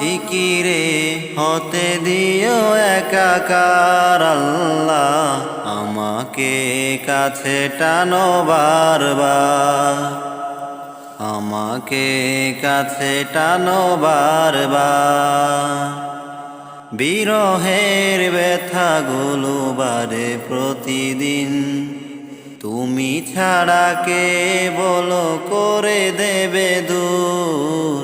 জিকিরে হতে দিও একাকার আল্লাহ আমাকে কাছে টানো বারবার। আমাকে কাছে টানো বারবার। বিরহের ব্যথাগুলো বারে প্রতিদিন। তুমি ছাড়া কে বলো করে দেবে দূর।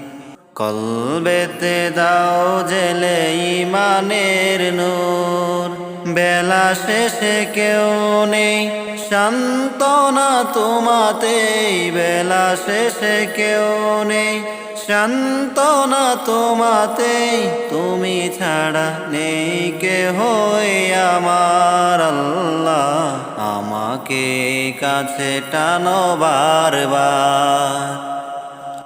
কলবেতে দাও জেলে ইমানের নূর। বেলা শেষে কেউ নেই শান্তনা তোমাতে বেলা শেষে কেউ নেই শান্তনা তোমাতে তুমি ছাড়া নেই কে হই আমার আল্লাহ। আমাকে কাছে টানো বারবার।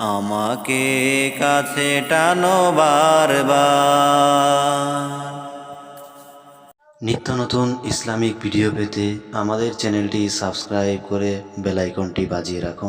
আমাকে কাছে টানো বারবার। নিত্য নতুন ইসলামিক ভিডিও পেতে আমাদের চ্যানেলটি সাবস্ক্রাইব করে বেলাইকনটি বাজিয়ে রাখুন।